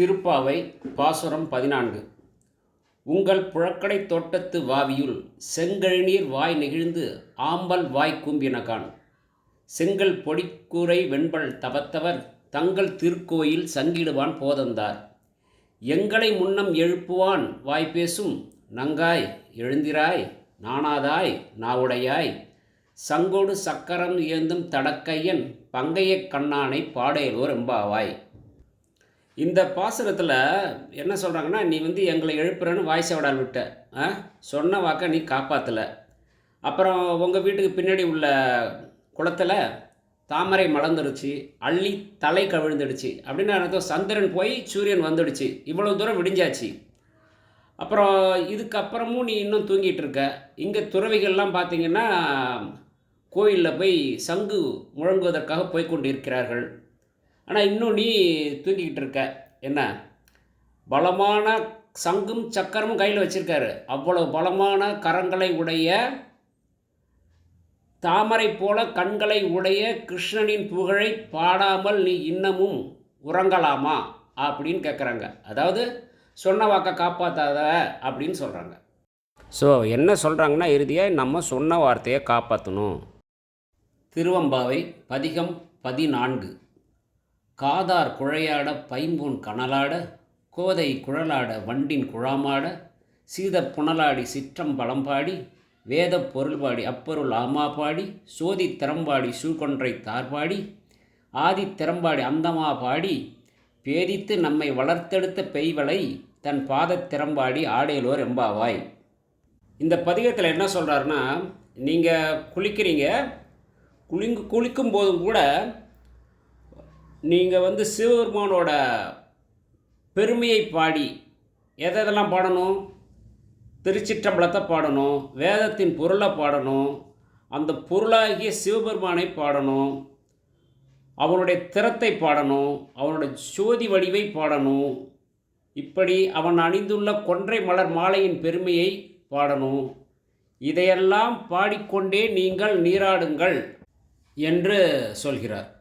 திருப்பாவை பாசுரம் பதினான்கு. உங்கள் புழக்கடை தோட்டத்து வாவியுள் செங்கழிநீர் வாய் நெகிழ்ந்து ஆம்பல் வாய் கூம்பினகான் செங்கல் பொடிக்கூரை வெண்பல் தவத்தவர் தங்கள் திருக்கோயில் சங்கிடுவான் போதந்தார். எங்களை முன்னம் எழுப்புவான் வாய் பேசும் நங்காய் எழுந்திராய் நாணாதாய் நாவுடையாய். சங்கோடு சக்கரம் ஏந்தும் தடக்கையன் பங்கையக் கண்ணானை பாடையலோர் எம்பாவாய். இந்த பாசுரத்தில் என்ன சொல்கிறாங்கன்னா நீ வந்து எங்களை எழுப்புறன்னு வாய்ஸை விட்ட. ஆ? சொன்ன வாக்கை நீ காப்பாற்றலை அப்புறம் உங்கள் வீட்டுக்கு பின்னாடி உள்ள குளத்தில் தாமரை மலர்ந்துடுச்சு அள்ளி தலை கவிழ்ந்துடுச்சு. அப்படின்னு அர்த்தம் சந்திரன் போய் சூரியன் வந்துடுச்சு. இவ்வளோ தூரம் விடிஞ்சாச்சு. அப்புறம் இதுக்கப்புறமும் நீ இன்னும் தூங்கிட்டு இருக்க. இங்கே துறவிகள்லாம் பார்த்தீங்கன்னா கோயிலில் போய் சங்கு முழங்குவதற்காக போய்கொண்டு இருக்கிறார்கள் ஆனால் இன்னும் நீ தூக்கிக்கிட்டு இருக்க. என்ன? பலமான சங்கும் சக்கரமும் கையில் வச்சுருக்காரு. அவ்வளோ பலமான கரங்களை உடைய தாமரை போல கண்களை உடைய கிருஷ்ணனின் புகழை பாடாமல் நீ இன்னமும் உறங்கலாமா? அப்படின்னு கேட்குறாங்க அதாவது சொன்ன வாக்கை காப்பாற்றாத அப்படின்னு சொல்கிறாங்க ஸோ என்ன சொல்கிறாங்கன்னா இறுதியாக நம்ம சொன்ன வார்த்தையை காப்பாற்றணும் திருவம்பாவை பதிகம் பதினான்கு. காதார் குழையாட பைம்பூன் கனலாட கோதை குழலாட வண்டின் குழாமாட சீத புனலாடி சிற்றம் பழம்பாடி வேதப் பொருள்பாடி அப்பொருள் ஆமா பாடி சோதி திறம்பாடி சூகொன்றை தார்பாடி ஆதி திறம்பாடி அந்தமா பாடி பேதித்து நம்மை வளர்த்தெடுத்த பெய்வளை தன் பாத திறம்பாடி ஆடையலோர் எம்பாவாய். இந்த பதிகத்தில் என்ன சொல்கிறாருன்னா நீங்கள் குளிக்கிறீங்க குளிங்கு குளிக்கும் போதும் கூட நீங்கள் வந்து சிவபெருமானோட பெருமையை பாடி எதை எதெல்லாம் பாடணும்? திருச்சிற்றம்பலத்தை பாடணும் வேதத்தின் பொருளை பாடணும் அந்த பொருளாகிய சிவபெருமானை பாடணும் அவனுடைய திறத்தை பாடணும் அவனுடைய சோதி வடிவை பாடணும் இப்படி அவன் அணிந்துள்ள கொன்றை மலர் மாலையின் பெருமையை பாடணும். இதையெல்லாம் பாடிக்கொண்டே நீங்கள் நீராடுங்கள் என்று சொல்கிறார்.